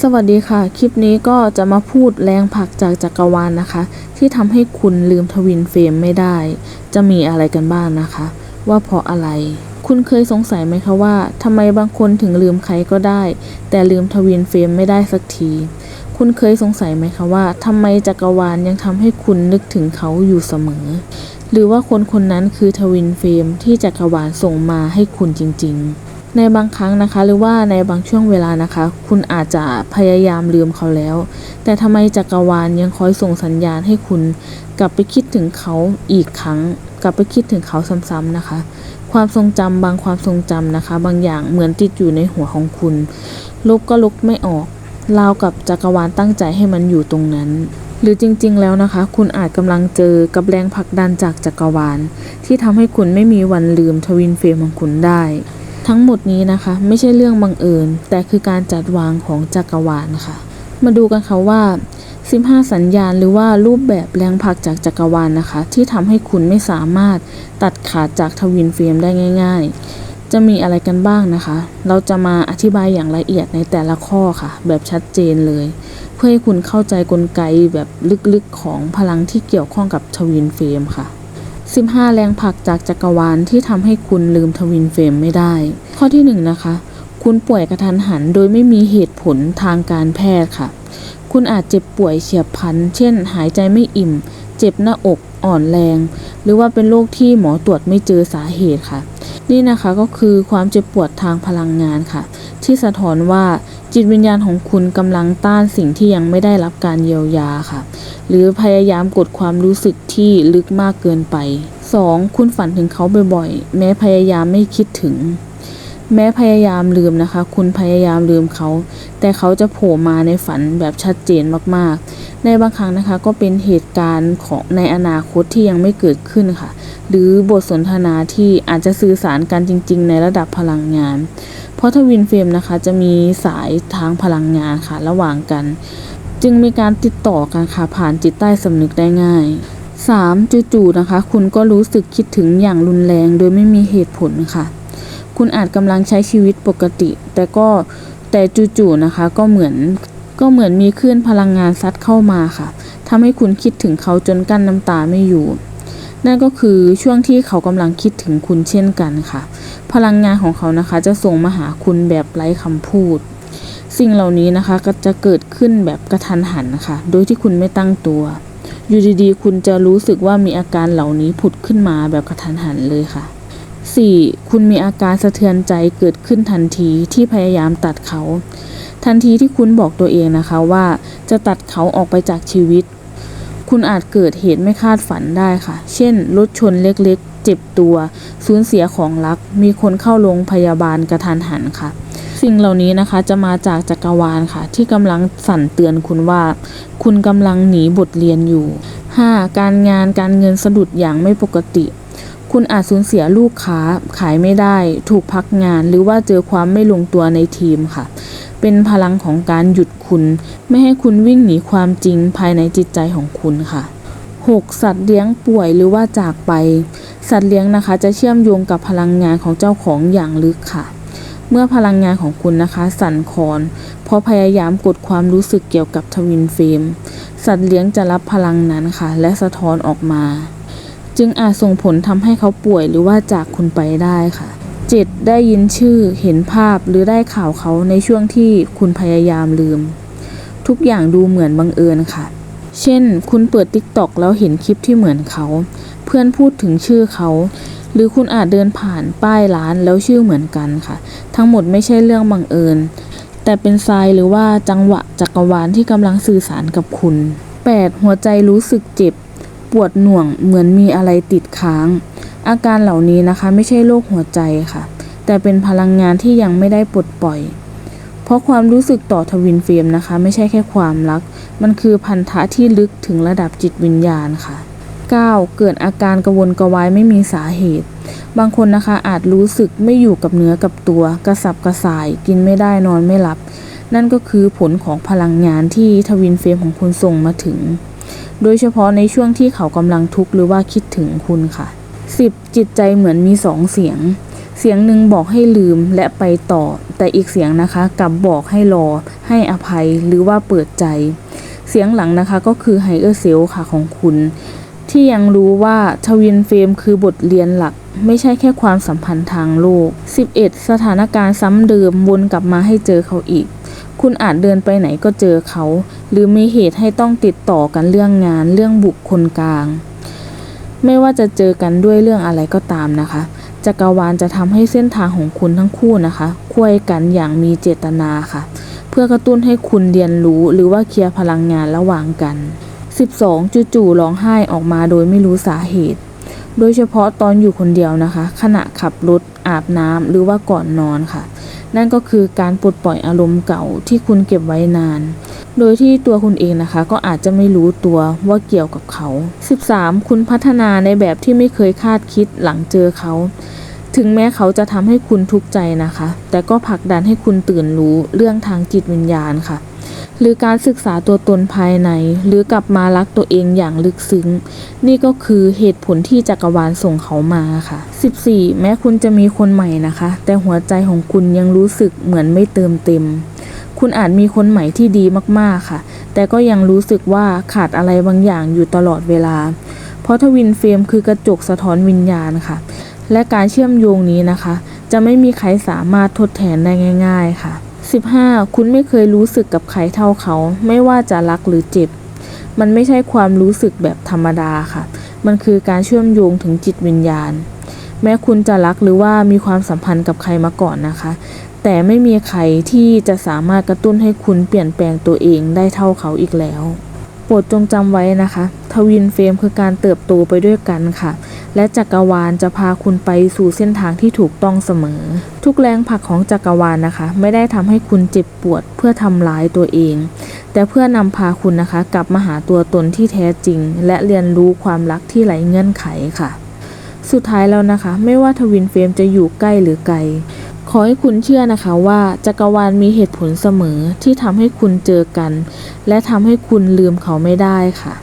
สวัสดีค่ะ คลิปนี้ก็จะมาพูดแรงผลักจากจักรวาลนะคะ ที่ทำให้คุณลืมทวินเฟรมไม่ได้ จะมีอะไรกันบ้างนะคะ ว่าเพราะอะไร คุณเคยสงสัยไหมคะว่าทำไมบางคนถึงลืมใครก็ได้ แต่ลืมทวินเฟรมไม่ได้สักที คุณเคยสงสัยไหมคะว่าทำไมจักรวาลยังทำให้คุณนึกถึงเขาอยู่เสมอ หรือว่าคนคนนั้นคือทวินเฟรมที่จักรวาลส่งมาให้คุณจริง ๆ ในบางครั้งนะคะ หรือว่าในบางช่วงเวลานะคะ คุณอาจจะพยายามลืมเขาแล้ว แต่ทำไมจักรวาลยังคอยส่งสัญญาณให้คุณ กลับไปคิดถึงเขาอีกครั้ง กลับไปคิดถึงเขาซ้ำๆนะคะ ความทรงจำบางความทรงจำนะคะ บางอย่างเหมือนติดอยู่ในหัวของคุณลบก็ลบไม่ออกราวกับจักรวาลตั้งใจให้มันอยู่ตรงนั้น หรือจริงๆแล้วนะคะ คุณอาจกำลังเจอกับแรงผลักดันจากจักรวาล ที่ทำให้คุณไม่มีวันลืมทวินเฟรมของคุณได้ ทั้งหมดนี้นะคะ ไม่ใช่เรื่องบังเอิญ แต่คือการจัดวางของจักรวาลค่ะมาดูกันค่ะว่า 15 สัญญาณหรือว่ารูปแบบแรงผลักจากจักรวาลนะคะ ที่ทำให้คุณไม่สามารถตัดขาดจากทวินเฟรมได้ง่าย ๆ จะมีอะไรกันบ้างนะคะ เราจะมาอธิบายอย่างละเอียดในแต่ละข้อค่ะ แบบชัดเจนเลย เพื่อให้คุณเข้าใจกลไกแบบลึกๆของพลังที่เกี่ยวข้องกับทวินเฟรมค่ะ 15 แรงผลักจากจักรวาลที่ทำให้คุณลืมทวินเฟรมไม่ได้ ข้อที่1นะคะ คุณป่วยกระทันหันโดยไม่มีเหตุผลทางการแพทย์ค่ะ คุณอาจเจ็บป่วยเฉียบพลัน เช่น หายใจไม่อิ่ม เจ็บหน้าอกอ่อนแรง หรือว่าเป็นโรคที่หมอตรวจไม่เจอสาเหตุค่ะ นี่นะคะก็คือความเจ็บปวดทางพลังงานค่ะ ที่สะท้อนว่า จิตวิญญาณของคุณกำลังต้านสิ่งที่ยังไม่ได้รับการเยียวยาค่ะ หรือพยายามกดความรู้สึกที่ลึกมากเกินไป 2. คุณฝันถึงเขาบ่อยๆ แม้พยายามไม่คิดถึง แม้พยายามลืมนะคะ คุณพยายามลืมเขา แต่เขาจะโผล่มาในฝันแบบชัดเจนมากๆ ในบางครั้งนะคะก็เป็นเหตุการณ์ของในอนาคตที่ยังไม่เกิดขึ้นค่ะ หรือบทสนทนาที่อาจจะสื่อสารกันจริง ๆ ในระดับพลังงาน ราะทวินเฟรมนะคะจะมีสายทางพลังงานค่ะระหว่างกัน จึงมีการติดต่อกันค่ะผ่านจิตใต้สำนึกได้ง่าย 3. จู่ๆนะคะ คุณก็รู้สึกคิดถึงอย่างรุนแรงโดยไม่มีเหตุผลค่ะ คุณอาจกำลังใช้ชีวิตปกติ แต่ก็แต่จู่ๆนะคะก็เหมือนก็เหมือนมีคลื่นพลังงานซัดเข้ามาค่ะทำให้คุณคิดถึงเขาจนกั้นน้ำตาไม่อยู่ นั่นก็คือช่วงที่เขากำลังคิดถึงคุณเช่นกันค่ะ พลังงานของเขานะคะ จะส่งมาหาคุณแบบไร้คำพูด สิ่งเหล่านี้นะคะก็จะเกิดขึ้นแบบกระทันหันค่ะโดยที่คุณไม่ตั้งตัว อยู่ดีๆ คุณจะรู้สึกว่ามีอาการเหล่านี้ผุดขึ้นมาแบบกระทันหันเลยค่ะ 4. คุณมีอาการสะเทือนใจเกิดขึ้นทันทีที่พยายามตัดเขา ทันทีที่คุณบอกตัวเองนะคะว่าจะตัดเขาออกไปจากชีวิต คุณอาจเกิดเหตุไม่คาดฝันได้ค่ะ เช่นรถชนเล็กๆ เจ็บตัวสูญเสียของรัก มีคนเข้าโรงพยาบาลกระทันหันค่ะ สิ่งเหล่านี้นะคะจะมาจากจักรวาลค่ะ ที่กำลังสั่นเตือนคุณว่า คุณกำลังหนีบทเรียนอยู่ 5. การงานการเงินสะดุดอย่างไม่ปกติคุณอาจสูญเสียลูกค้าขายไม่ได้ ถูกพักงานหรือว่าเจอความไม่ลงตัวในทีมค่ะ เป็นพลังของการหยุดคุณ ไม่ให้คุณวิ่งหนีความจริงภายในจิตใจของคุณค่ะ 6. สัตว์เลี้ยงป่วยหรือว่าจากไป สัตว์เลี้ยงนะคะ จะเชื่อมโยงกับพลังงานของเจ้าของอย่างลึกค่ะ เมื่อพลังงานของคุณนะคะ สั่นคลอนเพราะพยายามกดความรู้สึกเกี่ยวกับทวินเฟรมสัตว์เลี้ยงจะรับพลังนั้นค่ะ และสะท้อนออกมา จึงอาจส่งผลทำให้เขาป่วยหรือว่าจากคุณไปได้ค่ะ 7. ได้ยินชื่อเห็นภาพหรือได้ข่าวเขาในช่วงที่คุณพยายามลืม ทุกอย่างดูเหมือนบังเอิญค่ะ เช่น คุณเปิด TikTok แล้วเห็นคลิปที่เหมือนเขา เพื่อนพูดถึงชื่อเขา หรือคุณอาจเดินผ่านป้ายร้านแล้วชื่อเหมือนกันค่ะ ทั้งหมดไม่ใช่เรื่องบังเอิญ แต่เป็นทรายหรือว่าจังหวะจักรวาลที่กำลังสื่อสารกับคุณ 8. หัวใจรู้สึกเจ็บ ปวดหน่วงเหมือนมีอะไรติดค้าง อาการเหล่านี้นะคะไม่ใช่โรคหัวใจค่ะ แต่เป็นพลังงานที่ยังไม่ได้ปลดปล่อย เพราะความรู้สึกต่อทวินเฟรมนะคะ ไม่ใช่แค่ความรัก มันคือพันธะที่ลึกถึงระดับจิตวิญญาณค่ะ 9. เกิดอาการกระวนกระวายไม่มีสาเหตุ บางคนนะคะอาจรู้สึกไม่อยู่กับเนื้อกับตัว กระสับกระส่าย กินไม่ได้นอนไม่หลับ นั่นก็คือผลของพลังงานที่ทวินเฟรมของคุณส่งมาถึง โดยเฉพาะในช่วงที่เขากำลังทุกข์หรือว่าคิดถึงคุณค่ะ 10. จิตใจเหมือนมีสองเสียง เสียงหนึ่งบอกให้ลืมและไปต่อ แต่อีกเสียงนะคะกลับบอกให้รอ ให้อภัยหรือว่าเปิดใจ เสียงหลังนะคะก็คือไฮเออร์เซลค่ะของคุณ ที่ยังรู้ว่าทวินเฟรมคือบทเรียนหลัก ไม่ใช่แค่ความสัมพันธ์ทางโลก 11 สถานการณ์ซ้ำเดิมวนกลับมาให้เจอเขาอีก คุณอาจเดินไปไหนก็เจอเขา หรือมีเหตุให้ต้องติดต่อกันเรื่องงานเรื่องบุคคลกลาง ไม่ว่าจะเจอกันด้วยเรื่องอะไรก็ตามนะคะจักรวาลจะทำให้เส้นทางของคุณทั้งคู่นะคะคุยกันอย่างมีเจตนาค่ะ เพื่อกระตุ้นให้คุณเรียนรู้หรือว่าเคลียร์พลังงานระหว่างกัน 12 จู่ๆร้องไห้ออกมาโดยไม่รู้สาเหตุ โดยเฉพาะตอนอยู่คนเดียวนะคะ ขณะขับรถอาบน้ำหรือว่าก่อนนอนค่ะ นั่นก็คือการปลดปล่อยอารมณ์เก่าที่คุณเก็บไว้นาน โดยที่ตัวคุณเองนะคะ ก็อาจจะไม่รู้ตัวว่าเกี่ยวกับเขา 13 คุณพัฒนาในแบบที่ไม่เคยคาดคิดหลังเจอเขา ถึงแม้เขาจะทำให้คุณทุกข์ใจนะคะ แต่ก็ผลักดันให้คุณตื่นรู้เรื่องทางจิตวิญญาณค่ะ หรือการศึกษาตัวตนภายใน หรือกลับมารักตัวเองอย่างลึกซึ้ง นี่ก็คือเหตุผลที่จักรวาลส่งเขามาค่ะ 14 แม้คุณจะมีคนใหม่นะคะ แต่หัวใจของคุณยังรู้สึกเหมือนไม่เติมเต็ม คุณอาจมีคนใหม่ที่ดีมากๆค่ะ แต่ก็ยังรู้สึกว่าขาดอะไรบางอย่างอยู่ตลอดเวลา เพราะทวินเฟรมคือกระจกสะท้อนวิญญาณค่ะ และการเชื่อมโยงนี้นะคะ จะไม่มีใครสามารถทดแทนได้ง่าย ๆค่ะ 15 คุณไม่เคยรู้สึกกับใครเท่าเขา ไม่ว่าจะรักหรือเจ็บ มันไม่ใช่ความรู้สึกแบบธรรมดาค่ะ มันคือการเชื่อมโยงถึงจิตวิญญาณ แม้คุณจะรักหรือว่ามีความสัมพันธ์กับใครมาก่อนนะคะ แต่ไม่มีใครที่จะสามารถกระตุ้นให้คุณเปลี่ยนแปลงตัวเองได้เท่าเขาอีกแล้ว โปรดจงจำไว้นะคะ ทวินเฟรมคือการเติบโตไปด้วยกันค่ะ และจักรวาลจะพาคุณไปสู่เส้นทางที่ถูกต้องเสมอ ทุกแรงผลักของจักรวาลนะคะ ไม่ได้ทำให้คุณเจ็บปวดเพื่อทำร้ายตัวเอง แต่เพื่อนำพาคุณนะคะ กลับมาหาตัวตนที่แท้จริง และเรียนรู้ความรักที่ไร้เงื่อนไขค่ะ สุดท้ายแล้วนะคะ ไม่ว่าทวินเฟรมจะอยู่ใกล้หรือไกลขอให้คุณเชื่อนะคะว่าจักรวาลมีเหตุผลเสมอที่ทำให้คุณเจอกัน และทำให้คุณลืมเขาไม่ได้ค่ะ